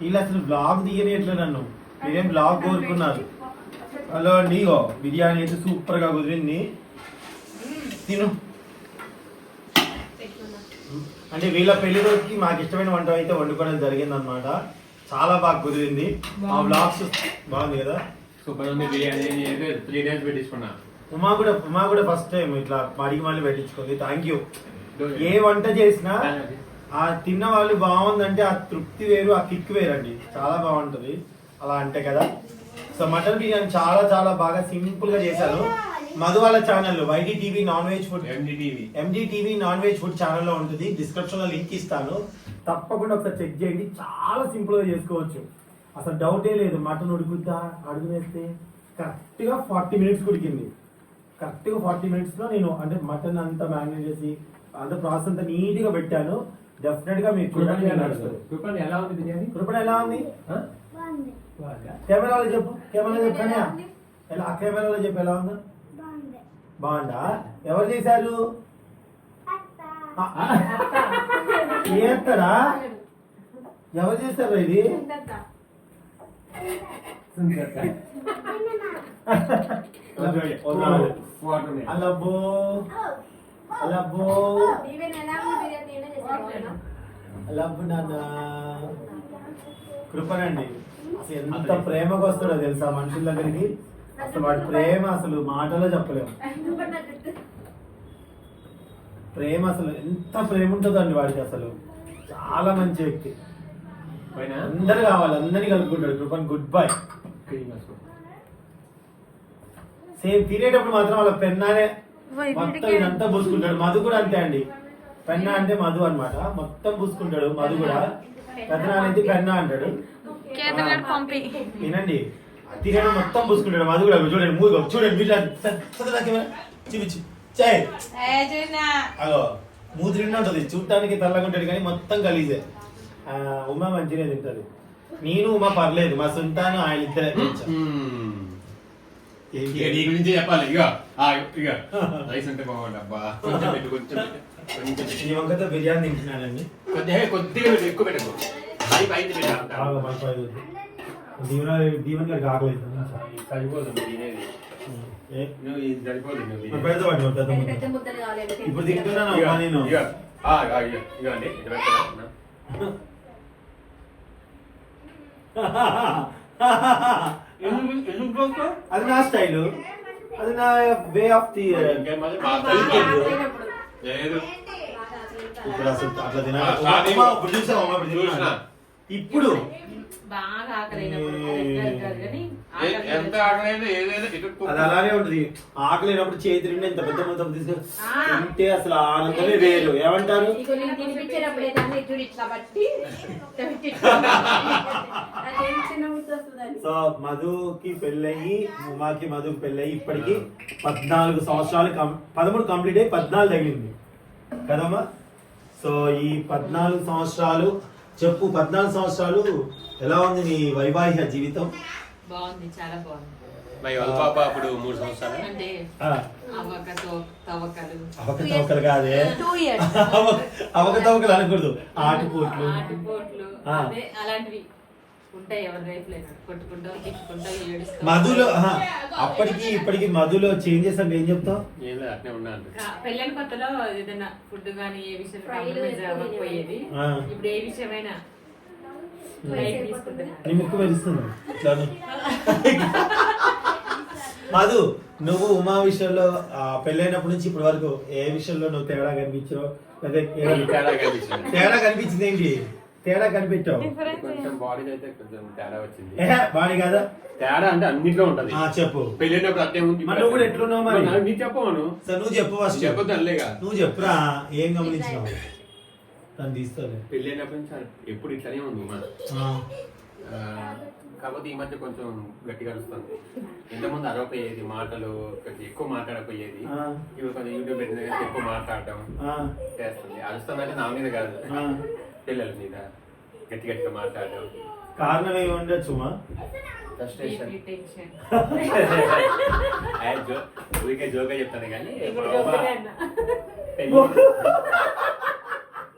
వీళ్ళు అసలు బ్లాగ్ తీయనియట్లే నన్ను? మీరేం బ్లాగ్ కోరుకున్నారు? హలో అండి ఇగో బిర్యానీ అయితే సూపర్గా కుదిరింది. తిను. అంటే వీళ్ళ పెళ్ళి రోజుకి మాకు ఇష్టమైన వంట అయితే వండుకోవడం జరిగింది అనమాట చాలా బాగా కుదిరింది. ఆ బ్లాగ్స్ బాగుంది కదా? సూపర్ ఉంది బిర్యానీ. నేను త్రీ డేస్ పెట్టించుకున్నా. ఉమా కూడా ఉమా కూడా ఫస్ట్ టైం ఇట్లా మడికి మళ్ళీ పెట్టించుకుంది. థ్యాంక్ యూ ఏ వంట చేసినా ఆ తిన్న వాళ్ళు బాగుందంటే ఆ తృప్తి వేరు ఆ కిక్ వేరండి. చాలా బాగుంటది. అలా అంటే కదా. సో మటన్ బిర్యానీ చాలా చాలా బాగా సింపుల్గా చేశారు. మధు వాళ్ళ channel YT TV non veg food NDTV. MG TV non veg food ఛానల్లో ఉంటుంది. డిస్క్రిప్షన్లో లింక్ ఇస్తాను. తప్పకుండా ఒకసారి చెక్ చేయండి. చాలా సింపుల్గా చేసుకోవచ్చు. అసలు డౌటే లేదు. మటన్ ఉడుకుద్దా? అడుగు వేస్తే కరెక్ట్గా ఫార్టీ మినిట్స్ ఉడికింది. కరెక్ట్గా ఫార్టీ మినిట్స్లో నేను అంటే మటన్ అంతా మ్యారినేట్ చేసి అంత ప్రాసెస్ అంతా నీట్గా పెట్టాను. డెఫినెట్గా మీకు చెప్పండి ఎలా ఉంది బిర్యానీ కృపణ ఎలా ఉంది. కెమెరాలో చెప్పు. కెమెరాలో చెప్పు కానీ ఎలా? ఆ కెమెరాలో చెప్పు ఎలా ఉందో. బాగుంది. ఎవరు చేశారు? ఏత్తరా ఎవరు చేస్తారు ఇది? సుందరత. వదలాలి. అలబ్బో అలబ్బు నాన్న. కృపనండి. అసలు ఎంత ప్రేమగా వస్తాడో తెలుసా మనుషుల దగ్గరికి? అసలు వాడి ప్రేమ అసలు మాటలో చెప్పలేము ప్రేమ అసలు ఎంత ప్రేమ ఉంటుందండి వాడికి అసలు. చాలా మంచి వ్యక్తి. పైన? అందరు కావాలి అందరినీ కలుపుకుంటాడు. Krupan good bye. సేమ్ తినేటప్పుడు మాత్రం వాళ్ళ పెన్నానే మొత్తం ఇదంతా పూసుకుంటాడు. మధు కూడా అంతే అండి. పెన్నా అంటే మధు అన్నమాట. మొత్తం పూసుకుంటాడు మధు కూడా. పెద్దనా అనేది పెన్నా అంటాడు. వినండి. తినడం మొత్తం పూసుకుంటాడు మధు కూడా. చూడండి మూడు చూడండి వీళ్ళ చూపించు. చేయి అగో మూతి నిండా ఉంటుంది. చూడటానికి తెల్లగా ఉంటుంది కానీ మొత్తం గలీజే. ఆ, ఉమా మంచిగా తింటది. నేను ఉమా పర్లేదు. మా సుంతాను ఆయన ఇద్దరే నీ గురించి చెప్పాలి. ఇక ఆ, ఇక రైస్ అంటే బాగుంది అబ్బా. కొంచెం పెట్టు కొంచెం కొంచెం. ఈ వంకతో బిర్యానీ తింటున్నానండి. కొద్దిగా కొద్దిగా పెట్టు ఎక్కువ పెట్టకు. పై పైన పెట్టాలి బాగా మంచి దీవెన దీవెన గారికి ఆకలి సరిపోదు నువ్వు తినేది. ఏ? నువ్వు ఇది సరిపోదు నువ్వు పెద్ద. ఇప్పుడు తింటున్నాను ఇక, అమ్మా నేను. ఇక. ఆ, ఆ, ఇక, ఇక అండి ఇది పెట్టనా? ఎందుకు ఎందుకు పోతావు? అది నా స్టైల్. అది నా వే ఆఫ్ ది. లేదు. ఇప్పుడు అసలు అట్లా తినాలి. ఇప్పుడు చూసినా. ఇప్పుడు ఎంత ఏదైనా అది అలానే ఉంటుంది. ఆకలినప్పుడు చేతి నిండా ఇంత పెద్ద మొత్తం తీసుకొని. తింటే అసలు ఆనందమే వేరు. ఏమంటారు? సో మధుకి పెళ్ళయి ఉమాకి మధుకి పెళ్ళయి ఇప్పటికి పద్నాలుగు సంవత్సరాలు పదమూడు కంప్లీట్ అయ్యి పద్నాలుగు తగిలింది. కదమ్మా? సో ఈ పద్నాలుగు సంవత్సరాలు చెప్పు పద్నాలుగు సంవత్సరాలు ఎలా ఉంది నీ వైవాహిక జీవితం? బాగుంది చాలా బాగుంది. మరి వాళ్ళ పాప అప్పుడు మూడు సంవత్సరాలు? అంటే ఆ, అవకతో తవ్వకలు. అవకతవకలు కాదే. టూ ఇయర్స్ అవ- అవకతవకలు అనకూడదు. ఆటుపోట్లు. ఆటిపోట్లు. ఆ. అదే అలాంటివి. ఉంటాయి ఎవరి లైఫ్లో కొట్టుకుంటాం తిట్టుకుంటాం ఏడుస్తాం. మధులో ఆహా, అప్పటికి ఇప్పటికి మధులో చేంజెస్ అంటే ఏం చెప్తావు? ఏం లేదు అట్నే ఉన్నాను కా- పెళ్ళైన కొత్తలో ఏదైనా ఫుడ్ కానీ ఏ విషయం Fried కాంప్రమైజ్ అవ్వకపోయేది ఆ. ఇప్పుడు ఏ విషయమైనా లైట్ తీసుకుంటున్నా నీ ముక్కు మెరుస్తుంది. ఇట్లాను. మధు నువ్వు ఉమా విషయంలో ఆ, పెళ్ళైనప్పటి నుంచి ఇప్పటి వరకు ఏ విషయంలో నువ్వు తేడా కనిపించావు? ఏ- తేడా కనిపించింది ఏంటి? తేడా కనిపించావు కొంచెం బాడీ అయితే కొంచెం తేడా వచ్చింది. బాడీ కాదా? తేడా అంటే అన్నిట్లో ఉంటది. ఆ, చెప్పు. పెళ్ళినప్పుడు అట్టే ఉంది మరి నువ్వు కూడా ఎట్లున్నావు మరి? చెప్పమను సరే నువ్వు చెప్పు ఫస్ట్ చెప్పొద్దు నువ్వు చెప్పురా ఏం గమనించినావు? తను తీస్తుంది పెళ్ళైనప్పటి నుంచి ఎప్పుడు ఇట్లానే ఉంది. ఆ, కాకపోతే ఈ మధ్య కొంచెం గట్టిగా అరుస్తుంది. ఇంతకుముందు అరవపోయేది మాటలు కొంచెం ఎక్కువ మాట్లాడకపోయేది. ఆ. ఇప్పుడు కొంచెం యూట్యూబ్ పెట్టిన దగ్గర ఎక్కువ మాట్లాడటం చేస్తుంది. అరుస్తుందంటే నా మీద కాదు. పిల్లల మీద గట్టి గట్టిగా మాట్లాడటం కారణం ఏమి ఉండొచ్చు మా ఫ్రస్ట్రేషన్ టెన్షన్ జో ఊరికే జోగా చెప్తాను కానీ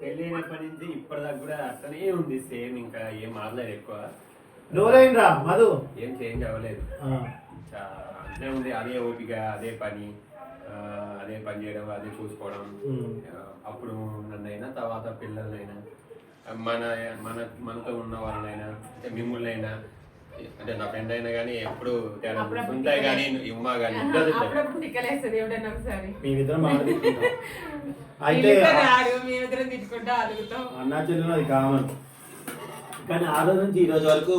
పెళ్ళైనప్పటి నుంచి ఇప్పటిదాకా కూడా అట్లనే ఉంది సేమ్ ఇంకా ఏం మారలేదు ఎక్కువ. డోరైన్ రా మధు? ఏం చేంజ్ అవ్వలేదు. అట్లే ఉంది అదే ఓపిక అదే పని అదే పని చేయడం అదే చూసుకోవడం. అప్పుడు నన్నైనా తర్వాత పిల్లలైనా మన మన మనతో ఉన్న వాళ్ళనైనా అంటే మిమ్మల్నైనా అంటే నా ఫ్రెండ్ అయినా కానీ ఎప్పుడు ఉంటాయి కానీ ఉమ్మా కానీ మేమిద్దరం అయితే అన్నా చెల్లెలు అది కామన్. కానీ ఆ రోజు నుంచి ఈ రోజు వరకు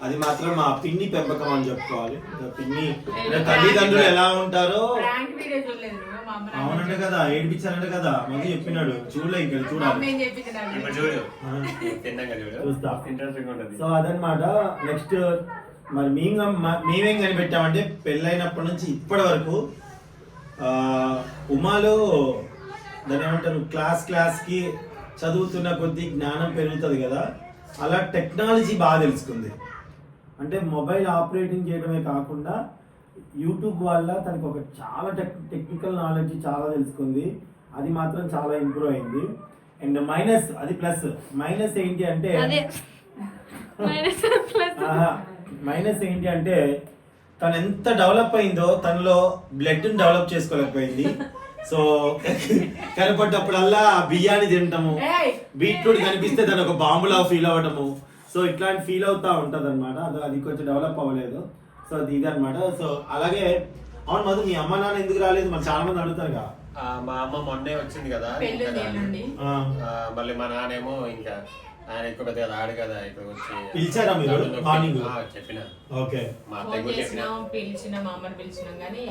అది మాత్రం మా పిన్ని పెంపకం అని చెప్పుకోవాలి. పిన్ని తల్లిదండ్రులు ఎలా ఉంటారో అవునంట కదా ఏడిపించారంట కదా. మంది చెప్పినాడు. చూడలే ఇక్కడ చూడాలి. సో అదనమాట నెక్స్ట్ మరి మేము మేమేం కనిపెట్టామంటే పెళ్ళైనప్పటి నుంచి ఇప్పటి వరకు ఆ, ఉమాలో దాని ఏమంటారు? క్లాస్ క్లాస్కి చదువుతున్న కొద్దీ జ్ఞానం పెరుగుతుంది కదా. అలా టెక్నాలజీ బాగా తెలుసుకుంది. అంటే మొబైల్ ఆపరేటింగ్ చేయడమే కాకుండా యూట్యూబ్ వల్ల తనకు ఒక చాలా టెక్ టెక్నికల్ నాలెడ్జ్ చాలా తెలుసుకుంది. అది మాత్రం చాలా ఇంప్రూవ్ అయింది. అండ్ మైనస్ అది ప్లస్. మైనస్ ఏంటి అంటే మైనస్ ఏంటి అంటే తను ఎంత డెవలప్ అయిందో తనలో బ్లడ్ డెవలప్ చేసుకోలేకపోయింది. సో కనపడ్డప్పుడల్లా బియ్యాన్ని తింటాము! బీట్రూట్ కనిపిస్తే తను ఒక బాంబులా ఫీల్ అవ్వటము సో ఇట్లాంటి ఫీల్ అవుతా ఉంటది అనమాట అది అది కొంచెం డెవలప్ అవ్వలేదు. సో అది ఇది అనమాట సో అలాగే అవును మధు మీ అమ్మ నాన్న ఎందుకు రాలేదు? మరి చాలా మంది అడుగుతారు కదా. ఆ, మా అమ్మ మొన్నే వచ్చింది కదా. పెళ్ళి ఇంకా నుండి ఆ, ఆ, మళ్ళీ మా నాన్నేమో ఇంకా ఆయన ఎక్కువ పెద్దగా రాడు కదా ఇక్కడ వచ్చి పిలిచారా మీరు? నడుము నొప్పి. మార్నింగ్? ఆ, చెప్పిన. ఓకే. మా ఫోన్ అత్తయ్య కూడా చెప్పిన. చేసినాం పిలిచినాం మా అమ్మని పిలిచినాం కానీ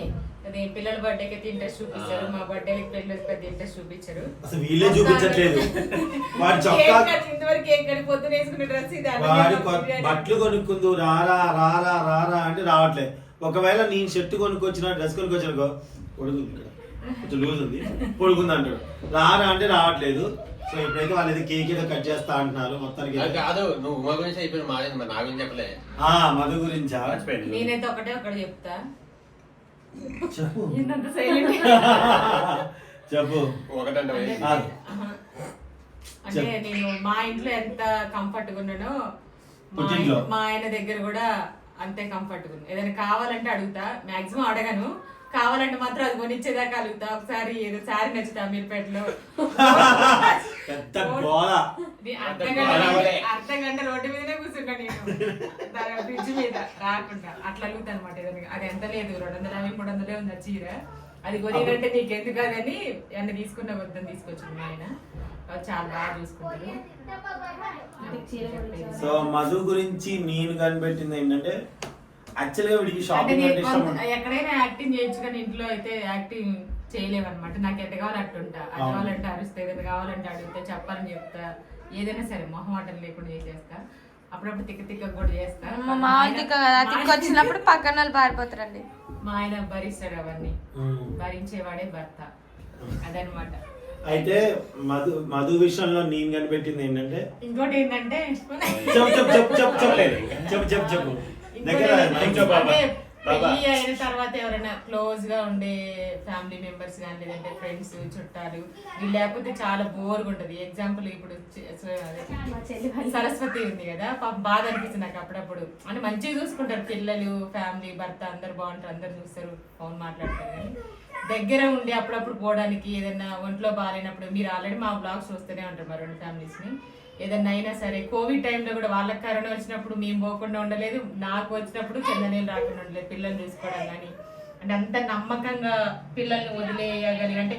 అదే పిల్లల బర్త్డేకి అయితే ఇంట్రెస్ట్ చూపించారు మా బర్త్డేకి పిల్లలకి పెద్ద ఇంట్రెస్ట్ చూపించారు. అసలు వీళ్ళే చూపించట్లేదు. వాడు చొక్కా ఇంతవరకు కేక్ కట్ పొద్దున వేసుకునే డ్రెస్ ఇది వాడి. బట్టలు కొనుక్కుందు రారా రారా రారా అంటే రావట్లేదు. ఒకవేళ నేను షర్ట్ కొనుక్కొచ్చిన డ్రెస్ కొనుక్కొచ్చానుకో పొడుగుంది ఇక్కడ. కొంచెం లూజ్ ఉంది పొడుగుంది అంటాడు. రారా అంటే రావట్లేదు. సో ఇప్పుడైతే వాళ్ళు ఏదో కేక్ ఏదో కట్ చేస్తా అంటున్నారు మొత్తానికి కాదు నువ్వు ఉమా గురించి అయిపోయిన మా మరి నా గురించి చెప్పలే. ఆ మధు గురించా. నేనైతే ఒకటే ఒకటి చెప్తా. చెప్పు. చెప్పు. ఒకటంటే. అంటే నేను మా ఇంట్లో ఎంత కంఫర్ట్గా ఉన్నానో మా? ఆయన- మా ఆయన దగ్గర కూడా అంతే కంఫర్ట్గా ఉంది ఏదైనా కావాలంటే అడుగుతా. మాక్సిమం అడగను. కావాలంటే మాత్రం అది కొనిచ్చేదాకా అడుగుతా ఒకసారి ఏదో సారీ నచ్చుతా మీరుపేటలో అర్ధ గంట రోడ్డు మీదనే కూర్చున్నా నేను. ఫ్రిడ్జ్ మీద రాకుండా. అట్లా అడుగుతా అనమాట ఏదైనా. అది ఎంత లేదు. రెండు వందల యాభై మూడు వందలే ఉంది చీర. అది కొనియంటే నీకు ఎందుకు అదని అన్న తీసుకున్న వద్దని తీసుకొచ్చింది ఆయన. చాలా బాగా చూసుకుంటారు సో మధు గురించి నేను కనిపెట్టింది ఏంటంటే యాక్చువల్గా వీడికి అంటే షాపింగ్ అంటే ఇష్టం ఎక్కడైనా యాక్టింగ్ చేయొచ్చు కానీ ఇంట్లో అయితే యాక్టింగ్ చేయలేమన్నమాట నాకు ఎంత కావాలి అట్టు ఉంటా అది. కావాలంటే అరుస్తా ఏదైనా కావాలంటే అడుగుతా చెప్పాలని చెప్తా. ఏదైనా సరే మొహమాటం లేకుండా చేసేస్తా. అప్పుడప్పుడు తిక్క తిక్క కూడా చేస్తా. మా తిక్క వచ్చినప్పుడు పక్కన వాళ్ళు పారిపోతారండి. మా ఆయన భరిస్తాడు అవన్నీ. భరించేవాడే భర్త. అదనమాట అయితే మధు మధు విషయంలో నేను కనిపెట్టింది ఏంటంటే ఇంకోటి ఏంటంటే చెప్పు చెప్పు చెప్పు చెప్పు చెప్పు చెప్పు చెప్పు. దగ్గర బాబా. పెళ్ళి అయిన తర్వాత ఎవరైనా క్లోజ్గా ఉండే ఫ్యామిలీ మెంబర్స్ కానీ లేదంటే ఫ్రెండ్స్ చుట్టాలు వీళ్ళు లేకపోతే చాలా బోర్గా ఉంటది. ఎగ్జాంపుల్ ఇప్పుడు సరస్వతి ఉంది కదా పాపం బాధ అనిపిస్తుంది నాకు అప్పుడప్పుడు. అంటే మంచిగా చూసుకుంటారు పిల్లలు ఫ్యామిలీ భర్త అందరు బాగుంటారు అందరు చూస్తారు ఫోన్ మాట్లాడతారు కానీ. దగ్గర ఉండి అప్పుడప్పుడు పోవడానికి ఏదైనా ఒంట్లో బాగాలేనప్పుడు మీరు ఆల్రెడీ మా బ్లాగ్స్ చూస్తూనే ఉంటారు మా రెండు ఫ్యామిలీస్ని. ఏదన్నా అయినా సరే కోవిడ్ టైంలో కూడా వాళ్ళకి కరోనా వచ్చినప్పుడు మేము పోకుండా ఉండలేదు నాకు వచ్చినప్పుడు చందనీళ్ళు రాకుండా ఉండలేదు పిల్లల్ని చూసుకోవడం కానీ. అంటే అంత నమ్మకంగా పిల్లల్ని వదిలేయగలిగి అంటే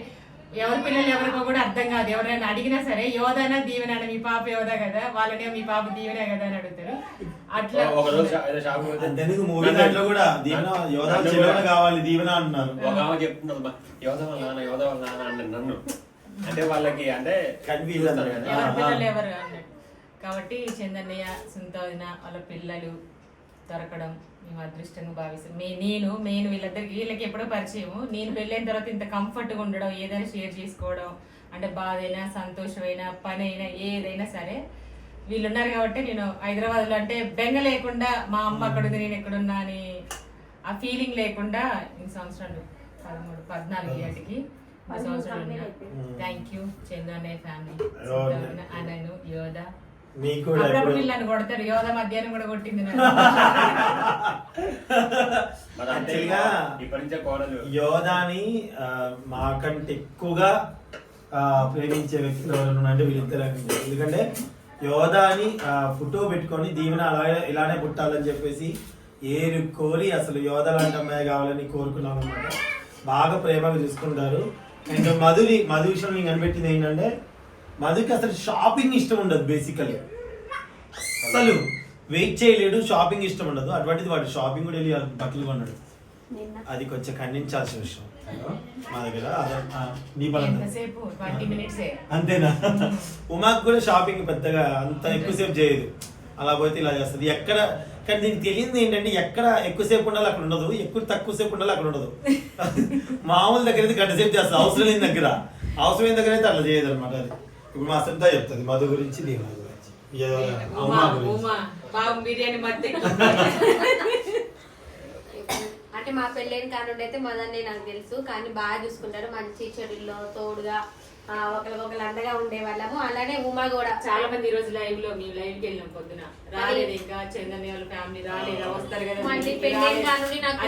ఎవరి పిల్లలు ఎవరికో కూడా అర్థం కాదు. ఎవరైనా అడిగినా సరే యోధనా దీవెన మీ పాప యోధ కదా వాళ్ళనే మీ పాప దీవెనే కదా అని అడుగుతారు. అట్లా మూవీ దాంట్లో కూడా దీవెన యోధ కావాలి దీవెన ఒక ఆమె "మా యోధ వాళ్ళ నాన్న యోధ వాళ్ళ నాన్న అంటే నన్ను. అంటే వాళ్ళకి అంటే. ఎవరి పిల్లలు. ఎవరు అన్నట్టు. కాబట్టి చందన్నయ్య సుంతోదిన వాళ్ళ పిల్లలు దొరకడం మేము అదృష్టంగా భావిస్తాం మే నేను నేను వీళ్ళందరికి వీళ్ళకి ఎప్పుడో పరిచయము. నేను పెళ్ళైన తర్వాత ఇంత కంఫర్ట్గా ఉండడం ఏదైనా షేర్ చేసుకోవడం అంటే బాధ అయినా సంతోషమైనా పని అయినా ఏదైనా సరే వీళ్ళు ఉన్నారు కాబట్టి నేను హైదరాబాద్లో అంటే బెంగ లేకుండా మా అమ్మ అక్కడ ఉంది నేను ఎక్కడున్నా అని ఆ ఫీలింగ్ లేకుండా ఇన్ని సంవత్సరాలు పదమూడు పద్నాలుగు ఏటికి థ్యాంక్ యూ ఫ్యామిలీ. అనను యోధ అప్పుడప్పుడు కొడతారు యోధ మధ్యాహ్నం కూడా కొట్టింది నుంచే కోడలు. యోధాని మాకంటే ఎక్కువగా ఆ, ప్రేమించే వ్యక్తులు ఎవరైనా అంటే వీళ్ళిద్దరు ఎందుకంటే యోధాని ఆ, ఫోటో పెట్టుకొని దీవెన అలాగే ఇలానే పుట్టాలని చెప్పేసి ఏరు కోరి అసలు యోధ లాంటి అమ్మాయి కావాలని కోరుకున్నాం అనమాట బాగా ప్రేమగా చూసుకుంటారు. అండ్ మధుని మధు విషయం నేను కనిపెట్టింది ఏంటంటే మధుకి అసలు షాపింగ్ ఇష్టం ఉండదు బేసికలీ అసలు వెయిట్ చేయలేడు షాపింగ్ ఇష్టం ఉండదు. అటువంటిది వాడు షాపింగ్ కూడా వెళ్ళి బట్టలు కొన్నాడు. అది కొంచెం ఖండించాల్సిన విషయం. మా దగ్గర నీ బలం అంతేనా? ఉమాకు కూడా షాపింగ్ పెద్దగా అంత ఎక్కువసేపు చేయదు. అలా పోతే ఇలా చేస్తుంది. ఎక్కడ కానీ దీనికి తెలియదు ఏంటంటే ఎక్కడ ఎక్కువసేపు ఉండాలి అక్కడ ఉండదు ఎక్కువ తక్కువసేపు ఉండాలి అక్కడ ఉండదు. మామూలు దగ్గర అయితే గంట సేపు చేస్తుంది అవసరం లేని దగ్గర. అవసరమైన దగ్గర అయితే అట్లా చేయదు అనమాట అది. ఇప్పుడు మా సంతా చెప్తుంది మధు గురించి దీవెన గురించి. అంటే మా పెళ్ళైన కానుండి అయితే మదన్నే నాకు తెలుసు కానీ బాగా చూసుకుంటారు. మంచి చెడుల్లో తోడుగా ఒకరికొకరు అండగా ఉండే వాళ్ళము అలానే ఉమా కూడా. చాలా మంది ఈ రోజు లైవ్లో మేము లైవ్కి వెళ్ళినాం పొద్దున. రాలేదు ఇంకా చందని వాళ్ళ ఫ్యామిలీ రాలేదా? వస్తారు కదా మళ్ళీ. కానుండి నాకు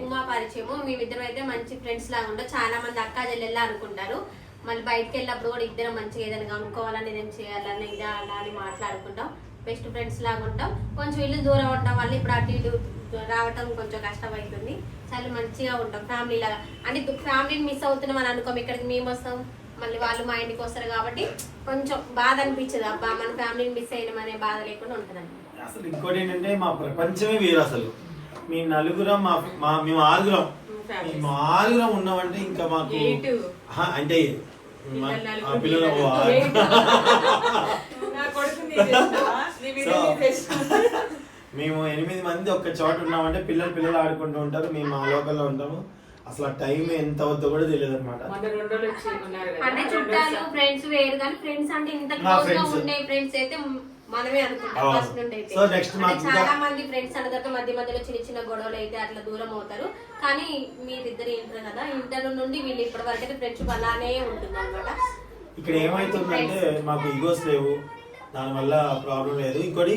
ఉమా- పరిచయము. మేమిద్దరం అయితే మంచి ఫ్రెండ్స్ లాగా ఉంటాం చాలా మంది అక్క చెల్లెల్లా అనుకుంటారు. మళ్ళీ బయటకు వెళ్ళినప్పుడు కూడా ఇద్దరం మంచిగా ఏదైనా కనుక్కోవాలని ఏదైనా చేయాలని ఇదా అలా అని మాట్లాడుకుంటాం. బెస్ట్ ఫ్రెండ్స్ లాగా ఉంటాం. కొంచెం ఇల్లు దూరం ఉంటాం వల్ల ఇప్పుడు అటు ఇటు రావటం కొంచెం కష్టమవుతుంది చాలా మంచిగా ఉంటాం ఫ్యామిలీ లాగా. అంటే ఫ్యామిలీని మిస్ అవుతున్నాం అని అనుకోం ఇక్కడికి మేము వస్తాం మళ్ళీ వాళ్ళు మా ఇంటికి వస్తారు కాబట్టి కొంచెం బాధ అనిపించదు. అబ్బా మన ఫ్యామిలీని మిస్ అయినామనే బాధ లేకుండా ఉంటుంది అసలు ఇంకోటి ఏంటంటే మా ప్రపంచమే వేరు అసలు. మీ నలుగురం మా మా మేము ఆరుగురం. మేము ఆరుగురం ఉన్నామంటే ఇంకా మాకు అంటే మా- పిల్లలు మేము ఎనిమిది మంది ఒక్క చోట ఉన్నామంటే పిల్లలు పిల్లలు ఆడుకుంటూ ఉంటారు మేము మా లోకల్లో ఉంటాము అసలు ఆ టైం ఎంత అవుతుందో కూడా తెలియదు అనమాట. అంటే చుట్టాలు. ఫ్రెండ్స్ వేరు కానీ ఫ్రెండ్స్ అంటే ఇంత క్లోజ్గా. ఉండే ఫ్రెండ్స్ అయితే మనమే అనుకుంటాం. ఫస్ట్ నుండి అయితే చాలా మంది ఫ్రెండ్స్ తర్వాత మధ్య మధ్యలో చిన్న చిన్న గొడవలు అయితే అట్లా దూరం అవుతారు కానీ మీరిద్దరు ఇంటర్ కదా ఇంటర్ నుండి వీళ్ళు ఇప్పటి వరకు అయితే ఫ్రెండ్షిప్ అలానే ఉంటుంది అనమాట ఇక్కడ ఏమైతుందంటే మాకు ఈగోస్ లేవు దానివల్ల ప్రాబ్లం లేదు ఇంకోటి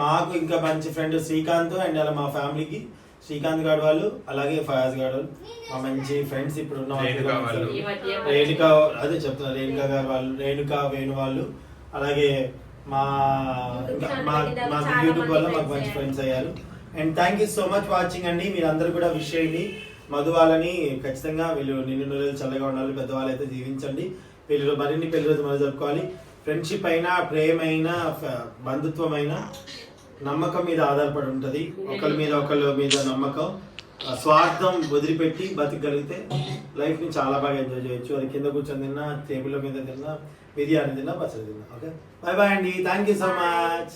మాకు ఇంకా మంచి ఫ్రెండ్ శ్రీకాంత్ అండ్ అలా మా ఫ్యామిలీకి. శ్రీకాంత్ గారు వాళ్ళు అలాగే ఫయాజ్ గారు వాళ్ళు. మా మంచి ఫ్రెండ్స్ ఇప్పుడు ఉన్న వాళ్ళు. రేణుకా వాళ్ళు. అదే చెప్తున్నా రేణుక గారు వాళ్ళు రేణుక వేణు వాళ్ళు. అలాగే మా మా మా యూట్యూబ్ వల్ల మాకు మంచి ఫ్రెండ్స్ అయ్యారు. And thank you so much watching అండి. మీరు అందరూ కూడా విష్ చేయండి. మధు వాళ్ళని ఖచ్చితంగా వీళ్ళు నిన్ను నెలలు చల్లగా ఉండాలి పెద్దవాళ్ళు అయితే జీవించండి. పెళ్ళి మరిన్ని పెళ్ళి రోజు మనం జరుపుకోవాలి. ఫ్రెండ్షిప్ అయినా ప్రేమ అయినా బంధుత్వం అయినా నమ్మకం మీద ఆధారపడి ఉంటుంది. ఒకరి మీద ఒకళ్ళ మీద నమ్మకం. స్వార్థం వదిలిపెట్టి బతికగలిగితే లైఫ్ని చాలా బాగా ఎంజాయ్ చేయొచ్చు. అది కింద కూర్చొని తిన్నా టేబుల్ మీద తిన్నా బిర్యానీ తిన్నా పచ్చడి తిన్నా. ఓకే? బాయ్ బాయ్ అండి. Thank you so much.